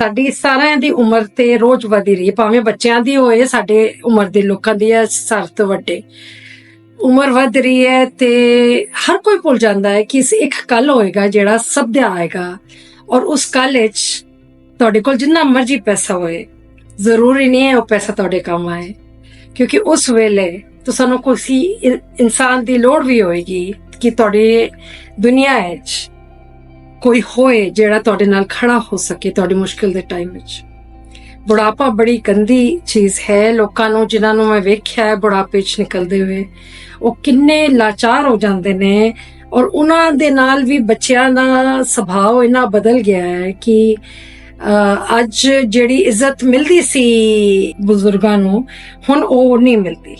ਸਾਡੀ ਸਾਰਿਆਂ ਦੀ ਉਮਰ ਤੇ ਰੋਜ਼ ਵਧੀ ਰਹੀ ਹੈ, ਭਾਵੇਂ ਬੱਚਿਆਂ ਦੀ ਹੋਏ, ਸਾਡੇ ਉਮਰ ਦੇ ਲੋਕਾਂ ਦੀ ਹੈ ਸਭ ਤੋਂ ਵੱਡੇ। ਉਮਰ ਵਧ ਰਹੀ ਹੈ ਤੇ ਹਰ ਕੋਈ ਭੁੱਲ ਜਾਂਦਾ ਹੈ ਕਿ ਇਸ ਇੱਕ ਕੱਲ ਹੋਏਗਾ ਜਿਹੜਾ ਸਭ ਦਾ ਆਏਗਾ ਔਰ ਉਸ ਕੱਲ ਵਿੱਚ ਤੁਹਾਡੇ ਕੋਲ ਜਿੰਨਾ ਮਰਜ਼ੀ ਪੈਸਾ ਹੋਏ, ਜ਼ਰੂਰੀ ਨਹੀਂ ਹੈ ਉਹ ਪੈਸਾ ਤੁਹਾਡੇ ਕੰਮ ਆਏ। ਕਿਉਂਕਿ ਉਸ ਵੇਲੇ ਤਾਂ ਸਾਨੂੰ ਕੋਈ ਇ- ਇਨਸਾਨ ਦੀ ਲੋੜ ਵੀ ਹੋਏਗੀ ਕਿ ਤੁਹਾਡੀ ਦੁਨੀਆ ਵਿੱਚ ਕੋਈ ਹੋਏ ਜਿਹੜਾ ਤੁਹਾਡੇ ਨਾਲ ਖੜਾ ਹੋ ਸਕੇ ਤੁਹਾਡੀ ਮੁਸ਼ਕਿਲ ਦੇ ਟਾਈਮ ਵਿੱਚ। ਬੁਢਾਪਾ ਬੜੀ ਗੰਦੀ ਚੀਜ਼ ਹੈ, ਲੋਕਾਂ ਨੂੰ, ਜਿਨ੍ਹਾਂ ਨੂੰ ਮੈਂ ਵੇਖਿਆ ਹੈ ਬੁਢਾਪੇ 'ਚ ਨਿਕਲਦੇ ਹੋਏ। ਉਹ ਕਿੰਨੇ ਲਾਚਾਰ ਹੋ ਜਾਂਦੇ ਨੇ ਔਰ ਉਹਨਾਂ ਦੇ ਨਾਲ ਵੀ ਬੱਚਿਆਂ ਦਾ ਸੁਭਾਅ ਇੰਨਾ ਬਦਲ ਗਿਆ ਹੈ ਕਿ ਅੱਜ ਜਿਹੜੀ ਇੱਜ਼ਤ ਮਿਲਦੀ ਸੀ ਬਜ਼ੁਰਗਾਂ ਨੂੰ, ਹੁਣ ਉਹ ਨਹੀਂ ਮਿਲਦੀ।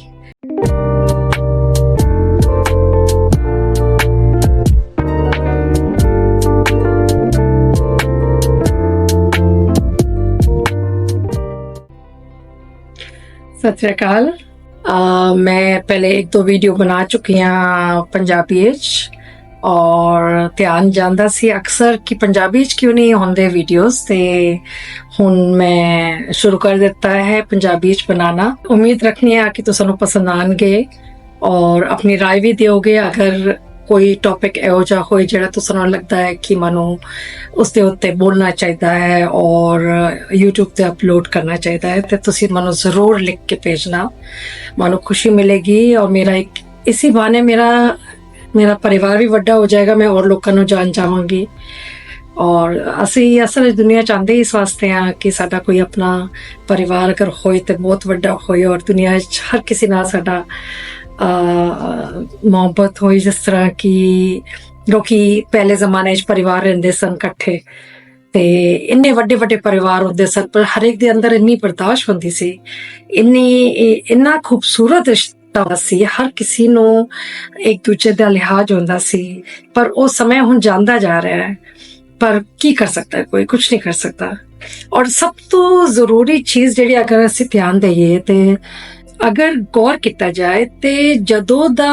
ਸਤਿ ਸ਼੍ਰੀ ਅਕਾਲ ਅਹ ਮੈਂ ਪਹਿਲੇ ਇੱਕ ਦੋ ਵੀਡੀਓ ਬਣਾ ਚੁੱਕੀ ਹਾਂ ਪੰਜਾਬੀ ਵਿੱਚ ਔਰ ਧਿਆਨ ਜਾਂਦਾ ਸੀ ਅਕਸਰ ਕਿ ਪੰਜਾਬੀ ਵਿੱਚ ਕਿਉਂ ਨਹੀਂ ਹੁੰਦੇ ਵੀਡੀਓਜ਼ ਤੇ ਹੁਣ ਮੈਂ ਸ਼ੁਰੂ ਕਰ ਦਿੱਤਾ ਹੈ ਪੰਜਾਬੀ ਵਿੱਚ ਬਣਾਉਣਾ ਉਮੀਦ ਰੱਖਣੀ ਹੈ ਕਿ ਤੁਹਾਨੂੰ ਪਸੰਦ ਆਣਗੇ ਔਰ ਆਪਣੀ رائے ਵੀ ਦਿਓਗੇ ਅਗਰ ਕੋਈ ਟੌਪਿਕ ਇਹੋ ਜਿਹਾ ਹੋਏ ਜਿਹੜਾ ਤੁਹਾਨੂੰ ਲੱਗਦਾ ਹੈ ਕਿ ਮੈਨੂੰ ਉਸ ਦੇ ਉੱਤੇ ਬੋਲਣਾ ਚਾਹੀਦਾ ਹੈ ਔਰ YouTube ਤੇ ਅਪਲੋਡ ਕਰਨਾ ਚਾਹੀਦਾ ਹੈ, ਤੇ ਤੁਸੀਂ ਮੈਨੂੰ ਜ਼ਰੂਰ ਲਿਖ ਕੇ ਭੇਜਣਾ। ਮੈਨੂੰ ਖੁਸ਼ੀ ਮਿਲੇਗੀ ਔਰ ਮੇਰਾ ਇੱਕ ਇਸੇ ਬਹਾਨੇ ਮੇਰਾ ਮੇਰਾ ਪਰਿਵਾਰ ਵੀ ਵੱਡਾ ਹੋ ਜਾਏਗਾ, ਮੈਂ ਹੋਰ ਲੋਕਾਂ ਨੂੰ ਜਾਣ ਜਾਵਾਂਗੀ। ਔਰ ਅਸੀਂ ਅਸਲ ਵਿੱਚ ਦੁਨੀਆ ਚਾਹੁੰਦੇ ਹੀ ਇਸ ਵਾਸਤੇ ਆ ਕਿ ਸਾਡਾ ਕੋਈ ਆਪਣਾ ਪਰਿਵਾਰ ਅਗਰ ਹੋਏ ਤੇ ਬਹੁਤ ਵੱਡਾ ਹੋਏ ਔਰ ਦੁਨੀਆ 'ਚ ਹਰ ਕਿਸੇ ਨਾਲ ਸਾਡਾ ਮੁਹੱਬਤ ਹੋਈ ਜਿਸ ਤਰ੍ਹਾਂ ਕਿ ਲੋਕੀ ਪਹਿਲੇ ਜ਼ਮਾਨੇ 'ਚ ਪਰਿਵਾਰ ਰਹਿੰਦੇ ਸਨ ਇਕੱਠੇ ਤੇ ਇੰਨੇ ਵੱਡੇ ਵੱਡੇ ਪਰਿਵਾਰ ਹੁੰਦੇ ਸਨ ਪਰ ਹਰੇਕ ਦੇ ਅੰਦਰ ਇੰਨੀ ਬਰਦਾਸ਼ਤ ਹੁੰਦੀ ਸੀ ਇੰਨੀ ਇੰਨਾ ਖੂਬਸੂਰਤ ਰਿਸ਼ਤਾ ਸੀ ਹਰ ਕਿਸੇ ਨੂੰ ਇੱਕ ਦੂਜੇ ਦਾ ਲਿਹਾਜ਼ ਹੁੰਦਾ ਸੀ ਪਰ ਉਹ ਸਮੇਂ ਹੁਣ ਜਾਂਦਾ ਜਾ ਰਿਹਾ ਹੈ ਪਰ ਕੀ ਕਰ ਸਕਦਾ ਕੋਈ ਕੁਝ ਨਹੀਂ ਕਰ ਸਕਦਾ ਔਰ ਸਭ ਤੋਂ ਜ਼ਰੂਰੀ ਚੀਜ਼ ਜਿਹੜੀ ਅਗਰ ਅਸੀਂ ਧਿਆਨ ਦੇਈਏ ਤੇ ਅਗਰ ਗੌਰ ਕੀਤਾ ਜਾਏ ਤੇ ਜਦੋਂ ਦਾ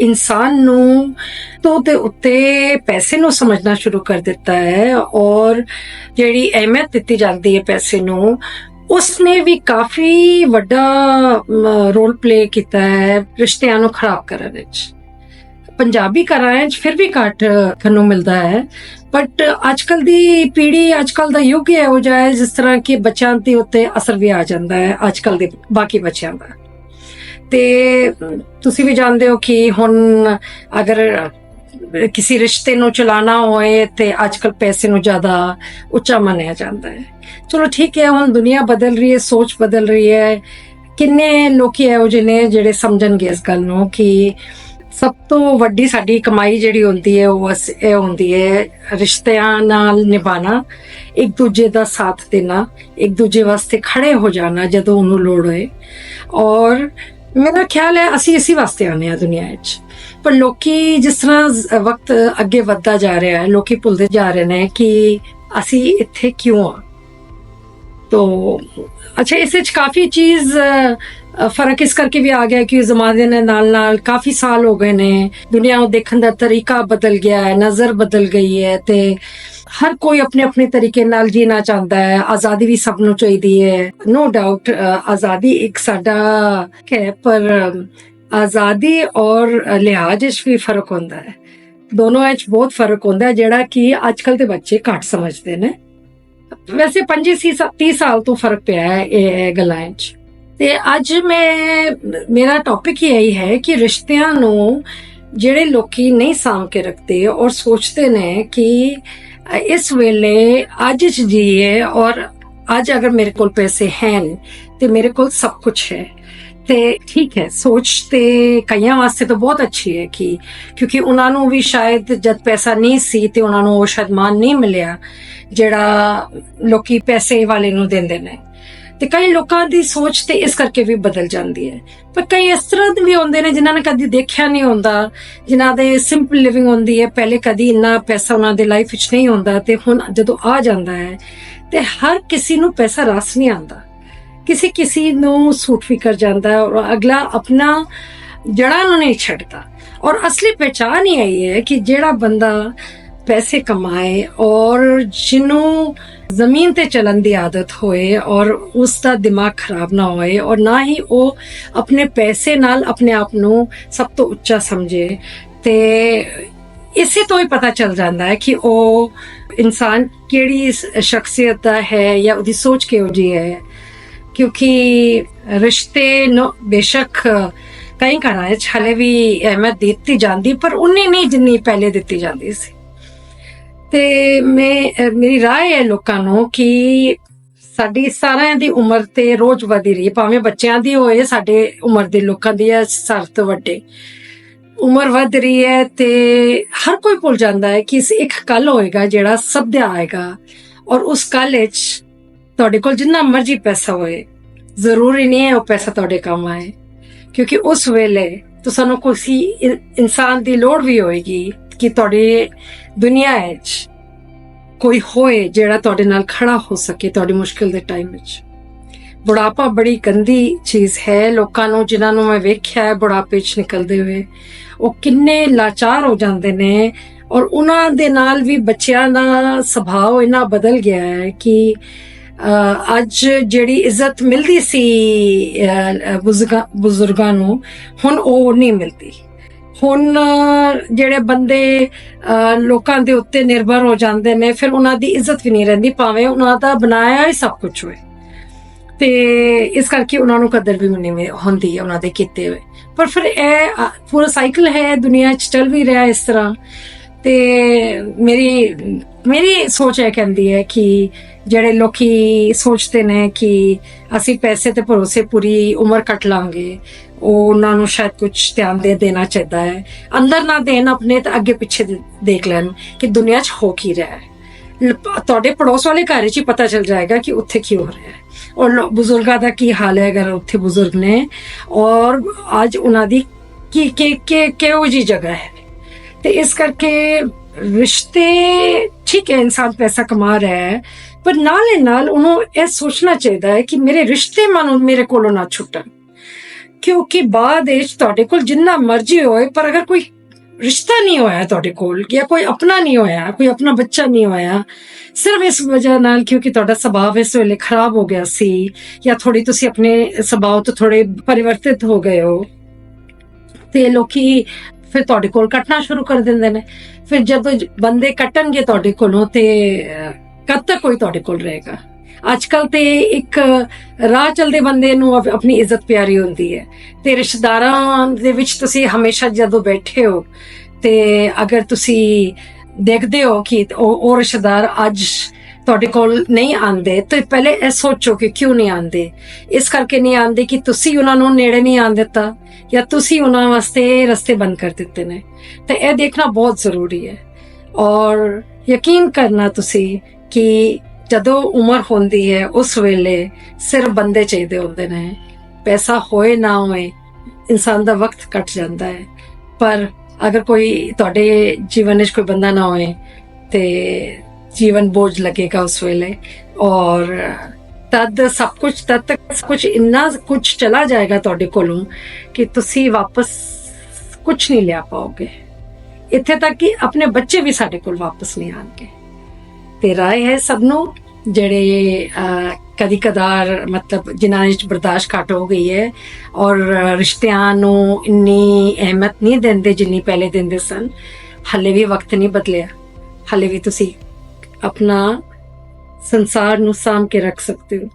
ਇਨਸਾਨ ਨੂੰ ਤੋਂ ਦੇ ਉੱਤੇ ਪੈਸੇ ਨੂੰ ਸਮਝਣਾ ਸ਼ੁਰੂ ਕਰ ਦਿੱਤਾ ਹੈ ਔਰ ਜਿਹੜੀ ਅਹਿਮੀਅਤ ਦਿੱਤੀ ਜਾਂਦੀ ਹੈ ਪੈਸੇ ਨੂੰ, ਉਸਨੇ ਵੀ ਕਾਫੀ ਵੱਡਾ ਰੋਲ ਪਲੇ ਕੀਤਾ ਹੈ ਰਿਸ਼ਤਿਆਂ ਨੂੰ ਖਰਾਬ ਕਰਨ ਵਿੱਚ। ਪੰਜਾਬੀ ਘਰਾਂ 'ਚ ਫਿਰ ਵੀ ਘੱਟ ਦੇਖਣ ਨੂੰ ਮਿਲਦਾ ਹੈ। ਬਟ ਅੱਜਕੱਲ ਦੀ ਪੀੜ੍ਹੀ ਅੱਜਕੱਲ ਦਾ ਯੁੱਗ ਹੀ ਇਹੋ ਜਿਹਾ ਹੈ, ਜਿਸ ਤਰ੍ਹਾਂ ਕਿ ਬੱਚਿਆਂ ਦੇ ਉੱਤੇ ਅਸਰ ਵੀ ਆ ਜਾਂਦਾ ਹੈ ਅੱਜਕੱਲ ਦੇ ਬਾਕੀ ਬੱਚਿਆਂ ਦਾ। ਤੇ ਤੁਸੀਂ ਵੀ ਜਾਣਦੇ ਹੋ ਕਿ ਹੁਣ ਅਗਰ ਕਿਸੇ ਰਿਸ਼ਤੇ ਨੂੰ ਚਲਾਣਾ ਹੋਏ ਤੇ ਅੱਜਕੱਲ ਪੈਸੇ ਨੂੰ ਜ਼ਿਆਦਾ ਉੱਚਾ ਮੰਨਿਆ ਜਾਂਦਾ ਹੈ। ਚਲੋ ਠੀਕ ਹੈ, ਹੁਣ ਦੁਨੀਆ ਬਦਲ ਰਹੀ ਹੈ, ਸੋਚ ਬਦਲ ਰਹੀ ਹੈ। ਕਿੰਨੇ ਲੋਕੀ ਇਹੋ ਜਿਹੇ ਨੇ ਜਿਹੜੇ ਸਮਝਣਗੇ ਇਸ ਗੱਲ ਨੂੰ ਕਿ ਸਭ ਤੋਂ ਵੱਡੀ ਸਾਡੀ ਕਮਾਈ ਜਿਹੜੀ ਹੁੰਦੀ ਹੈ, ਉਹ ਅਸ- ਇਹ ਹੁੰਦੀ ਹੈ ਰਿਸ਼ਤਿਆਂ ਨਾਲ ਨਿਭਾਣਾ, ਇੱਕ ਦੂਜੇ ਦਾ ਸਾਥ ਦੇਣਾ, ਇੱਕ ਦੂਜੇ ਵਾਸਤੇ ਖੜੇ ਹੋ ਜਾਣਾ ਜਦੋਂ ਉਹਨੂੰ ਲੋੜ ਹੋਏ। ਔਰ ਮੇਰਾ ਖਿਆਲ ਹੈ ਅਸੀਂ ਇਸੇ ਵਾਸਤੇ ਆਨੇ ਆ ਦੁਨੀਆ ਵਿੱਚ। ਪਰ ਲੋਕੀ ਜਿਸ ਤਰ੍ਹਾਂ ਵਕਤ ਅੱਗੇ ਵੱਧਦਾ ਜਾ ਰਿਹਾ ਹੈ, ਲੋਕੀ ਭੁੱਲਦੇ ਜਾ ਰਹੇ ਨੇ ਕਿ ਅਸੀਂ ਇੱਥੇ ਕਿਉਂ ਆ? ਤੋ, ਅੱਛਾ, ਇਸ ਵਿੱਚ ਕਾਫੀ ਚੀਜ਼ ਫ਼ਰਕ ਇਸ ਕਰਕੇ ਵੀ ਆ ਗਿਆ ਕਿ ਜ਼ਮਾਨੇ ਦੇ ਨਾਲ ਨਾਲ ਕਾਫੀ ਸਾਲ ਹੋ ਗਏ ਨੇ। ਦੁਨੀਆ ਨੂੰ ਦੇਖਣ ਦਾ ਤਰੀਕਾ ਬਦਲ ਗਿਆ ਹੈ, ਨਜ਼ਰ ਬਦਲ ਗਈ ਹੈ ਤੇ ਹਰ ਕੋਈ ਆਪਣੇ ਆਪਣੇ ਤਰੀਕੇ ਨਾਲ ਜੀਣਾ ਚਾਹੁੰਦਾ ਹੈ। ਆਜ਼ਾਦੀ ਵੀ ਸਭ ਨੂੰ ਚਾਹੀਦੀ ਹੈ। ਨੋ ਡਾਊਟ ਆਜ਼ਾਦੀ ਇੱਕ ਸਾਡਾ ਹੈ, ਪਰ ਆਜ਼ਾਦੀ ਔਰ ਲਿਹਾਜ਼ ਵਿੱਚ ਵੀ ਫ਼ਰਕ ਹੁੰਦਾ ਹੈ। ਦੋਨੋਂ ਵਿੱਚ ਬਹੁਤ ਫ਼ਰਕ ਹੁੰਦਾ ਹੈ, ਜਿਹੜਾ ਕਿ ਅੱਜਕੱਲ ਦੇ ਬੱਚੇ ਘੱਟ ਸਮਝਦੇ ਨੇ। ਵੈਸੇ 25 ਸੀ 30 ਸਾਲ ਤੋਂ ਫ਼ਰਕ ਪਿਆ ਹੈ ਇਹ ਗੱਲਾਂ 'ਚ ਤੇ ਅੱਜ ਮੈਂ, ਮੇਰਾ ਟੌਪਿਕ ਹੀ ਇਹੀ ਹੈ ਕਿ ਰਿਸ਼ਤਿਆਂ ਨੂੰ ਜਿਹੜੇ ਲੋਕੀ ਨਹੀਂ ਸਾਂਭ ਕੇ ਰੱਖਦੇ ਔਰ ਸੋਚਦੇ ਨੇ ਕਿ ਇਸ ਵੇਲੇ ਅੱਜ ਚ ਜੀਏ ਔਰ ਅੱਜ ਅਗਰ ਮੇਰੇ ਕੋਲ ਪੈਸੇ ਹਨ ਤੇ ਮੇਰੇ ਕੋਲ ਸਭ ਕੁਝ ਹੈ। ਤੇ ਠੀਕ ਹੈ, ਸੋਚ ਤੇ ਕਈਆਂ ਵਾਸਤੇ ਤਾਂ ਬਹੁਤ ਅੱਛੀ ਹੈ ਕਿ ਕਿਉਂਕਿ ਉਹਨਾਂ ਨੂੰ ਵੀ ਸ਼ਾਇਦ ਜਦ ਪੈਸਾ ਨਹੀਂ ਸੀ ਤੇ ਉਹਨਾਂ ਨੂੰ ਉਹ ਸ਼ਾਇਦ ਮਾਨ ਨਹੀਂ ਮਿਲਿਆ ਜਿਹੜਾ ਲੋਕੀ ਪੈਸੇ ਵਾਲੇ ਨੂੰ ਦਿੰਦੇ ਨੇ। ਤੇ ਕਈ ਲੋਕਾਂ ਦੀ ਸੋਚ ਤੇ ਇਸ ਕਰਕੇ ਵੀ ਬਦਲ ਜਾਂਦੀ ਹੈ। ਪਰ ਕਈ ਇਸ ਤਰ੍ਹਾਂ ਦੇ ਵੀ ਹੁੰਦੇ ਨੇ ਜਿਨ੍ਹਾਂ ਨੇ ਕਦੀ ਦੇਖਿਆ ਨਹੀਂ ਹੁੰਦਾ, ਜਿਨ੍ਹਾਂ ਦੇ ਸਿੰਪਲ ਲਿਵਿੰਗ ਹੁੰਦੀ ਹੈ, ਪਹਿਲੇ ਕਦੀ ਇੰਨਾ ਪੈਸਾ ਉਹਨਾਂ ਦੇ ਲਾਈਫ ਵਿੱਚ ਨਹੀਂ ਹੁੰਦਾ ਤੇ ਹੁਣ ਜਦੋਂ ਆ ਜਾਂਦਾ ਹੈ, ਤੇ ਹਰ ਕਿਸੇ ਨੂੰ ਪੈਸਾ ਰਸ ਨਹੀਂ ਆਉਂਦਾ। ਕਿਸੇ ਕਿਸੇ ਨੂੰ ਸੂਟ ਵੀ ਕਰ ਜਾਂਦਾ ਔਰ ਅਗਲਾ ਆਪਣਾ ਜੜਾਂ ਨੂੰ ਨਹੀਂ ਛੱਡਦਾ। ਔਰ ਅਸਲੀ ਪਛਾਣ ਹੀ ਆਈ ਹੈ ਕਿ ਜਿਹੜਾ ਬੰਦਾ ਪੈਸੇ ਕਮਾਏ ਔਰ ਜਿਹਨੂੰ ਜ਼ਮੀਨ ਤੇ ਚੱਲਣ ਦੀ ਆਦਤ ਹੋਏ ਔਰ ਉਸ ਦਾ ਦਿਮਾਗ ਖਰਾਬ ਨਾ ਹੋਏ ਔਰ ਨਾ ਹੀ ਉਹ ਆਪਣੇ ਪੈਸੇ ਨਾਲ ਆਪਣੇ ਆਪ ਨੂੰ ਸਭ ਤੋਂ ਉੱਚਾ ਸਮਝੇ ਤੇ ਇਸੇ ਤੋਂ ਹੀ ਪਤਾ ਚੱਲ ਜਾਂਦਾ ਹੈ ਕਿ ਉਹ ਇਨਸਾਨ ਕਿਹੜੀ ਸ਼ਖਸੀਅਤ ਦਾ ਹੈ ਜਾਂ ਉਹਦੀ ਸੋਚ ਕਿਹੋ ਜਿਹੀ ਹੈ ਕਿਉਂਕਿ ਰਿਸ਼ਤੇ ਨੂੰ ਬੇਸ਼ੱਕ ਕਈ ਘਰਾਂ ਵਿੱਚ ਹਲੇ ਵੀ ਅਹਿਮੀਅਤ ਦਿੱਤੀ ਜਾਂਦੀ ਪਰ ਉਨੀ ਨਹੀਂ ਜਿੰਨੀ ਪਹਿਲੇ ਦਿੱਤੀ ਜਾਂਦੀ ਸੀ ਤੇ ਮੈਂ ਮੇਰੀ ਰਾਏ ਹੈ ਲੋਕਾਂ ਨੂੰ ਕਿ ਸਾਡੀ ਸਾਰਿਆਂ ਦੀ ਉਮਰ ਤੇ ਰੋਜ਼ ਵਧੀ ਰਹੀ ਹੈ, ਭਾਵੇਂ ਬੱਚਿਆਂ ਦੀ ਹੋਏ, ਸਾਡੇ ਉਮਰ ਦੇ ਲੋਕਾਂ ਦੀ ਹੈ ਸਰ ਤੋਂ ਵੱਡੇ। ਉਮਰ ਵਧ ਰਹੀ ਹੈ ਤੇ ਹਰ ਕੋਈ ਭੁੱਲ ਜਾਂਦਾ ਹੈ ਕਿ ਇੱਕ ਕੱਲ ਹੋਏਗਾ ਜਿਹੜਾ ਸਭ ਦਾ ਆਏਗਾ ਔਰ ਉਸ ਕੱਲ ਵਿੱਚ ਤੁਹਾਡੇ ਕੋਲ ਜਿੰਨਾ ਮਰਜ਼ੀ ਪੈਸਾ ਹੋਏ, ਜ਼ਰੂਰੀ ਨਹੀਂ ਹੈ ਉਹ ਪੈਸਾ ਤੁਹਾਡੇ ਕੰਮ ਆਏ। ਕਿਉਂਕਿ ਉਸ ਵੇਲੇ ਤੁਹਾਨੂੰ ਕੋਈ ਇ- ਇਨਸਾਨ ਦੀ ਲੋੜ ਵੀ ਹੋਏਗੀ ਕਿ ਤੁਹਾਡੇ ਦੁਨੀਆ ਵਿੱਚ ਕੋਈ ਹੋਏ ਜਿਹੜਾ ਤੁਹਾਡੇ ਨਾਲ ਖੜਾ ਹੋ ਸਕੇ ਤੁਹਾਡੀ ਮੁਸ਼ਕਿਲ ਦੇ ਟਾਈਮ ਵਿੱਚ। ਬੁਢਾਪਾ ਬੜੀ ਗੰਦੀ ਚੀਜ਼ ਹੈ ਲੋਕਾਂ ਨੂੰ, ਜਿਨ੍ਹਾਂ ਨੂੰ ਮੈਂ ਵੇਖਿਆ ਹੈ ਬੁਢਾਪੇ 'ਚ ਨਿਕਲਦੇ ਹੋਏ। ਉਹ ਕਿੰਨੇ ਲਾਚਾਰ ਹੋ ਜਾਂਦੇ ਨੇ ਔਰ ਉਹਨਾਂ ਦੇ ਨਾਲ ਵੀ ਬੱਚਿਆਂ ਦਾ ਸੁਭਾਅ ਇੰਨਾ ਬਦਲ ਗਿਆ ਹੈ ਕਿ ਅੱਜ ਜਿਹੜੀ ਇੱਜ਼ਤ ਮਿਲਦੀ ਸੀ ਬਜ਼ੁਰਗਾਂ ਬਜ਼ੁਰਗਾਂ ਨੂੰ, ਹੁਣ ਉਹ ਨਹੀਂ ਮਿਲਦੀ। ਹੁਣ ਜਿਹੜੇ ਬੰਦੇ ਲੋਕਾਂ ਦੇ ਉੱਤੇ ਨਿਰਭਰ ਹੋ ਜਾਂਦੇ ਨੇ, ਫਿਰ ਉਹਨਾਂ ਦੀ ਇੱਜ਼ਤ ਵੀ ਨਹੀਂ ਰਹਿੰਦੀ, ਭਾਵੇਂ ਉਹਨਾਂ ਦਾ ਬਣਾਇਆ ਹੀ ਸਭ ਕੁਝ ਹੋਵੇ ਤੇ ਇਸ ਕਰਕੇ ਉਹਨਾਂ ਨੂੰ ਕਦਰ ਵੀ ਨਹੀਂ ਹੁੰਦੀ ਹੈ ਉਹਨਾਂ ਦੇ ਕੀਤੇ ਹੋਏ। ਪਰ ਫਿਰ ਇਹ ਪੂਰਾ ਸਾਈਕਲ ਹੈ, ਦੁਨੀਆ 'ਚ ਚੱਲ ਵੀ ਰਿਹਾ ਇਸ ਤਰ੍ਹਾਂ। ਤੇ ਮੇਰੀ ਮੇਰੀ ਸੋਚ ਇਹ ਕਹਿੰਦੀ ਹੈ ਕਿ ਜਿਹੜੇ ਲੋਕੀ ਸੋਚਦੇ ਨੇ ਕਿ ਅਸੀਂ ਪੈਸੇ ਤੇ ਭਰੋਸੇ ਪੂਰੀ ਉਮਰ ਕੱਟ ਲਾਂਗੇ ਉਹਨਾਂ ਨੂੰ ਸ਼ਾਇਦ ਕੁਝ ਧਿਆਨ ਦੇ ਦੇਣਾ ਚਾਹੀਦਾ ਹੈ। ਅੰਦਰ ਨਾ ਦੇਣ, ਆਪਣੇ ਤਾਂ ਅੱਗੇ ਪਿੱਛੇ ਦੇ- ਦੇਖ ਲੈਣ ਕਿ ਦੁਨੀਆ 'ਚ ਹੋ ਕੀ ਰਿਹਾ ਹੈ। ਲ- ਤੁਹਾਡੇ ਪੜੋਸ ਵਾਲੇ ਘਰ 'ਚ ਹੀ ਪਤਾ ਚੱਲ ਜਾਏਗਾ ਕਿ ਉੱਥੇ ਕੀ ਹੋ ਰਿਹਾ ਹੈ। ਔਰ ਬਜ਼ੁਰਗਾਂ ਦਾ ਕੀ ਹਾਲ ਹੈ ਅਗਰ ਉੱਥੇ ਬਜ਼ੁਰਗ ਨੇ? ਔਰ ਅੱਜ ਉਹਨਾਂ ਦੀ ਕੀ ਕੀ ਕੀ ਕਿਹੋ ਜੀ ਜਗ੍ਹਾ ਹੈ? ਤੇ ਇਸ ਕਰਕੇ ਰਿਸ਼ਤੇ ਠੀਕ ਹੈ, ਇਨਸਾਨ ਪੈਸਾ ਕਮਾ ਰਿਹਾ ਹੈ, ਪਰ ਨਾਲ ਨਾਲ ਉਹਨੂੰ ਇਹ ਸੋਚਣਾ ਚਾਹੀਦਾ ਹੈ ਕਿ ਮੇਰੇ ਰਿਸ਼ਤੇ ਮਨ ਮੇਰੇ ਕੋਲੋਂ ਨਾ ਛੁੱਟਣ। ਕਿਉਂਕਿ ਬਾਅਦ ਵਿੱਚ ਤੁਹਾਡੇ ਕੋਲ ਜਿੰਨਾ ਮਰਜ਼ੀ ਹੋਏ, ਪਰ ਅਗਰ ਕੋਈ ਰਿਸ਼ਤਾ ਨਹੀਂ ਹੋਇਆ ਤੁਹਾਡੇ ਕੋਲ ਜਾਂ ਕੋਈ ਆਪਣਾ ਨਹੀਂ ਹੋਇਆ, ਕੋਈ ਆਪਣਾ ਬੱਚਾ ਨਹੀਂ ਹੋਇਆ, ਸਿਰਫ ਇਸ ਵਜ੍ਹਾ ਨਾਲ ਕਿਉਂਕਿ ਤੁਹਾਡਾ ਸੁਭਾਅ ਇਸ ਵੇਲੇ ਖਰਾਬ ਹੋ ਗਿਆ ਸੀ ਜਾਂ ਥੋੜੀ ਤੁਸੀਂ ਆਪਣੇ ਸੁਭਾਅ ਤੋਂ ਥੋੜੇ ਪਰਿਵਰਤਿਤ ਹੋ ਗਏ ਹੋ, ਤੇ ਲੋਕੀ ਫਿਰ ਤੁਹਾਡੇ ਕੋਲ ਕੱਟਣਾ ਸ਼ੁਰੂ ਕਰ ਦਿੰਦੇ ਨੇ। ਫਿਰ ਜਦੋਂ ਬੰਦੇ ਕੱਟਣਗੇ ਤੁਹਾਡੇ ਕੋਲੋਂ ਤੇ ਕਦ ਤੱਕ ਕੋਈ ਤੁਹਾਡੇ ਕੋਲ ਰਹੇਗਾ? ਅੱਜ ਕੱਲ ਤੇ ਇੱਕ ਰਾਹ ਚਲਦੇ ਬੰਦੇ ਨੂੰ ਆਪ- ਆਪਣੀ ਇੱਜ਼ਤ ਪਿਆਰੀ ਹੁੰਦੀ ਹੈ। ਤੇ ਰਿਸ਼ਤੇਦਾਰਾਂ ਦੇ ਵਿੱਚ ਤੁਸੀਂ ਹਮੇਸ਼ਾ ਜਦੋਂ ਬੈਠੇ ਹੋ ਤੇ ਅਗਰ ਤੁਸੀਂ ਦੇਖਦੇ ਹੋ ਕਿ ਉਹ ਉਹ ਰਿਸ਼ਤੇਦਾਰ ਅੱਜ ਤੁਹਾਡੇ ਕੋਲ ਨਹੀਂ ਆਂਦੇ ਤੇ ਪਹਿਲੇ ਇਹ ਸੋਚੋ ਕਿ ਕਿਉਂ ਨਹੀਂ ਆਂਦੇ ਇਸ ਕਰਕੇ ਨਹੀਂ ਆਂਦੇ ਕਿ ਤੁਸੀਂ ਉਹਨਾਂ ਨੂੰ ਨੇੜੇ ਨਹੀਂ ਆਣ ਦਿੱਤਾ ਜਾਂ ਤੁਸੀਂ ਉਹਨਾਂ ਵਾਸਤੇ ਰਸਤੇ ਬੰਦ ਕਰ ਦਿੱਤੇ ਨੇ। ਤੇ ਇਹ ਦੇਖਣਾ ਬਹੁਤ ਜ਼ਰੂਰੀ ਹੈ। ਔਰ ਯਕੀਨ ਕਰਨਾ ਤੁਸੀਂ ਕਿ ਜਦੋਂ ਉਮਰ ਹੁੰਦੀ ਹੈ, ਉਸ ਵੇਲੇ ਸਿਰਫ ਬੰਦੇ ਚਾਹੀਦੇ ਹੁੰਦੇ ਨੇ। ਪੈਸਾ ਹੋਏ ਨਾ ਹੋਏ, ਇਨਸਾਨ ਦਾ ਵਕਤ ਕੱਟ ਜਾਂਦਾ ਹੈ। ਪਰ ਅਗਰ ਕੋਈ ਤੁਹਾਡੇ ਜੀਵਨ ਵਿੱਚ ਕੋਈ ਬੰਦਾ ਨਾ ਹੋਏ ਤੇ ਜੀਵਨ ਬੋਝ ਲੱਗੇਗਾ ਉਸ ਵੇਲੇ। ਔਰ ਤਦ ਸਭ ਕੁਝ ਤਦ ਤੱਕ ਕੁਝ ਇੰਨਾ ਕੁਝ ਚਲਾ ਜਾਏਗਾ ਤੁਹਾਡੇ ਕੋਲੋਂ ਕਿ ਤੁਸੀਂ ਵਾਪਸ ਕੁਝ ਨਹੀਂ ਲਿਆ ਪਾਓਗੇ। ਇੱਥੇ ਤੱਕ ਕਿ ਆਪਣੇ ਬੱਚੇ ਵੀ ਸਾਡੇ ਕੋਲ ਵਾਪਸ ਨਹੀਂ ਆਣਗੇ ਤੇ ਰਾਏ ਹੈ ਸਭ ਨੂੰ, ਜਿਹੜੇ ਕਦੀ ਕਦਾਰ ਮਤਲਬ ਜਿਨ੍ਹਾਂ ਵਿੱਚ ਬਰਦਾਸ਼ਤ ਘੱਟ ਹੋ ਗਈ ਹੈ ਔਰ ਰਿਸ਼ਤਿਆਂ ਨੂੰ ਇੰਨੀ ਅਹਿਮਤ ਨਹੀਂ ਦਿੰਦੇ ਜਿੰਨੀ ਪਹਿਲੇ ਦਿੰਦੇ ਸਨ। ਹਲੇ ਵੀ ਵਕਤ ਨਹੀਂ ਬਦਲਿਆ। ਹਲੇ ਵੀ ਤੁਸੀਂ ਆਪਣਾ ਸੰਸਾਰ ਨੂੰ ਸਾਂਭ ਕੇ ਰੱਖ ਸਕਦੇ ਹੋ।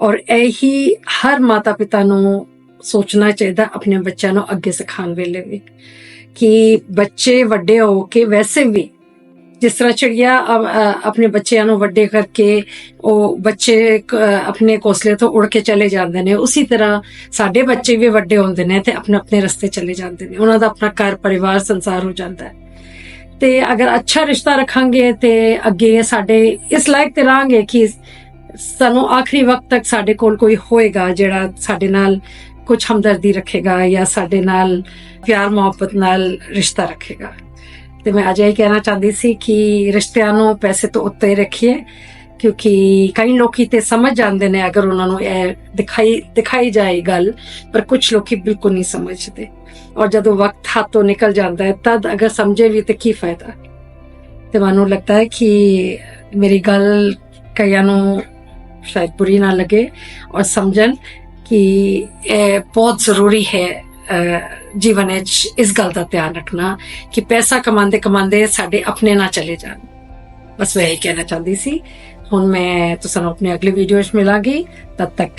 ਔਰ ਇਹੀ ਹਰ ਮਾਤਾ ਪਿਤਾ ਨੂੰ ਸੋਚਣਾ ਚਾਹੀਦਾ ਆਪਣੇ ਬੱਚਿਆਂ ਨੂੰ ਅੱਗੇ ਸਿਖਾਉਣ ਵੇਲੇ ਵੀ ਕਿ ਬੱਚੇ ਵੱਡੇ ਹੋ ਕੇ ਵੈਸੇ ਵੀ ਜਿਸ ਤਰ੍ਹਾਂ ਚਿੜੀਆ ਆਪਣੇ ਬੱਚਿਆਂ ਨੂੰ ਵੱਡੇ ਕਰਕੇ ਉਹ ਬੱਚੇ ਆਪਣੇ ਘੋਂਸਲੇ ਤੋਂ ਉੜ ਕੇ ਚਲੇ ਜਾਂਦੇ ਨੇ। ਉਸੇ ਤਰ੍ਹਾਂ ਸਾਡੇ ਬੱਚੇ ਵੀ ਵੱਡੇ ਹੁੰਦੇ ਨੇ ਤੇ ਆਪਣੇ ਆਪਣੇ ਰਸਤੇ ਚਲੇ ਜਾਂਦੇ ਨੇ। ਉਹਨਾਂ ਦਾ ਆਪਣਾ ਘਰ ਪਰਿਵਾਰ ਸੰਸਾਰ ਹੋ ਜਾਂਦਾ ਹੈ। ਤੇ ਅਗਰ ਅੱਛਾ ਰਿਸ਼ਤਾ ਰੱਖਾਂਗੇ ਤੇ ਅੱਗੇ ਸਾਡੇ ਇਸ ਲਾਇਕ ਤੇ ਰਹਾਂਗੇ ਕਿ ਸਾਨੂੰ ਆਖਰੀ ਵਕਤ ਤੱਕ ਸਾਡੇ ਕੋਲ ਕੋਈ ਹੋਏਗਾ ਜਿਹੜਾ ਸਾਡੇ ਨਾਲ ਕੁਝ ਹਮਦਰਦੀ ਰੱਖੇਗਾ ਜਾਂ ਸਾਡੇ ਨਾਲ ਪਿਆਰ ਮੁਹੱਬਤ ਨਾਲ ਰਿਸ਼ਤਾ ਰੱਖੇਗਾ। ਤੇ ਮੈਂ ਅਜੇ ਇਹ ਕਹਿਣਾ ਚਾਹੁੰਦੀ ਸੀ ਕਿ ਰਿਸ਼ਤਿਆਂ ਨੂੰ ਪੈਸੇ ਤੋਂ ਉੱਤੇ ਰੱਖੀਏ, ਕਿਉਂਕਿ ਕਈ ਲੋਕੀ ਤੇ ਸਮਝ ਜਾਂਦੇ ਨੇ ਅਗਰ ਉਹਨਾਂ ਨੂੰ ਇਹ ਦਿਖਾਈ ਦਿਖਾਈ ਜਾਏ ਗੱਲ, ਪਰ ਕੁਝ ਲੋਕੀ ਬਿਲਕੁਲ ਨਹੀਂ ਸਮਝਦੇ। ਔਰ ਜਦੋਂ ਵਕਤ ਹੱਥੋਂ ਨਿਕਲ ਜਾਂਦਾ ਹੈ, ਤਦ ਅਗਰ ਸਮਝੇ ਵੀ ਤੇ ਕੀ ਫਾਇਦਾ? ਤੇ ਮੈਨੂੰ ਲੱਗਦਾ ਹੈ ਕਿ ਮੇਰੀ ਗੱਲ ਕਈਆਂ ਨੂੰ ਸ਼ਾਇਦ ਬੁਰੀ ਨਾ ਲੱਗੇ ਔਰ ਸਮਝਣ ਕਿ ਇਹ ਬਹੁਤ ਜ਼ਰੂਰੀ ਹੈ ਜੀਵਨ ਵਿੱਚ ਇਸ ਗੱਲ ਦਾ ਧਿਆਨ ਰੱਖਣਾ ਕਿ ਪੈਸਾ ਕਮਾਉਂਦੇ ਕਮਾਉਂਦੇ ਸਾਡੇ ਆਪਣੇ ਨਾ ਚਲੇ ਜਾਣ। ਬਸ ਮੈਂ ਇਹ ਕਹਿਣਾ ਚਾਹੁੰਦੀ ਸੀ। ਹੁਣ ਮੈਂ ਤੁਹਾਨੂੰ ਆਪਣੇ ਅਗਲੀ ਵੀਡੀਓ ਵਿੱਚ ਮਿਲਾਂਗੀ। ਤਦ ਤੱਕ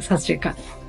ਸਤਿ ਸ਼੍ਰੀ ਅਕਾਲ।